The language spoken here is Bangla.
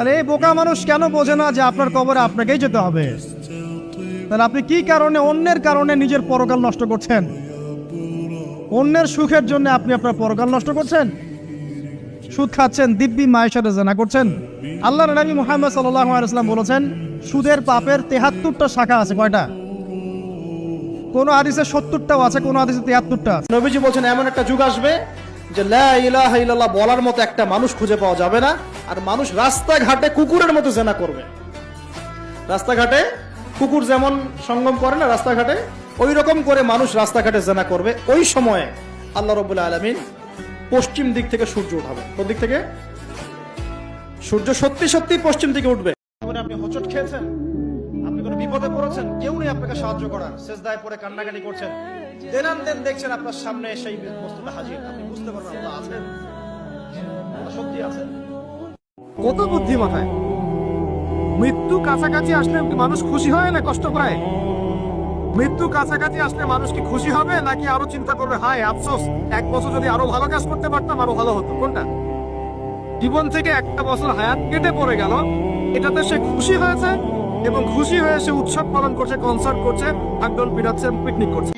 আর এই বোকা মানুষ কেন বোঝে না যে আপনার কবরে আপনাকেই যেতে হবে? তাহলে আপনি কি কারণে অন্যের কারণে নিজের পরকাল নষ্ট করছেন? অন্যের সুখের জন্য আপনি আপনার পরকাল নষ্ট করছেন? সুদ খাচ্ছেন, দিব্যি মায়ের সাথে জেনা করছেন? আল্লাহ নবী মুহাম্মদ আলাইসলাম বলেছেন, সুদের পাপের তেহাত্তরটা শাখা আছে, কয়টা? কোন হাদিসে সত্তরটাও আছে, কোন হাদিসে তেহাত্তরটা নবীজি বলছেন, এমন একটা যুগ আসবে যে ইলাহা বলার মতো একটা মানুষ খুঁজে পাওয়া যাবে না, আর মানুষ রাস্তাঘাটে কুকুরের মতো জেনা করবে। রাস্তাঘাটে কুকুর যেমন সঙ্গম করে না রাস্তাঘাটে ওই রকম করে মানুষ রাস্তাঘাটে জেনা করবে। ওই সময়ে আল্লাহ রবুল্লা আলমিন পশ্চিম দিক থেকে সূর্য উঠাবে। কোন দিক থেকে? সূর্য সত্যি সত্যি পশ্চিম দিকে উঠবে। আপনি হোঁচট খেয়েছেন? বিপদে পড়েছেন, কেউ নেই আপনাকে সাহায্য করার। শেষদায় পরে কান্নাকাটি করছেন। দেনান দেন দেখছেন আপনার সামনে সেই বস্তুটা হাজির। আপনি বুঝতে পারবেন আল্লাহ আছেন। সত্যি আছেন। কত বুদ্ধি মাথায় মৃত্যু কাছাকাছি আসলে মানুষ খুশি হয় না কষ্ট পায়? মৃত্যু কাছাকাছি আসলে মানুষ কি খুশি হবে, নাকি আরও চিন্তা করবে, হায়, আফসোস, এক বছর যদি আরও ভালো কাজ করতে পারতাম, আরও ভালো হতো। কোনটা? জীবন থেকে একটা বছর হায়াত কেটে পড়ে গেল, এটাতে সে খুশি হয়েছে? এবং খুশি হয়ে সে উৎসব পালন করছে কনসার্ট করছে একদম পিটাচ্ছে পিকনিক করছে।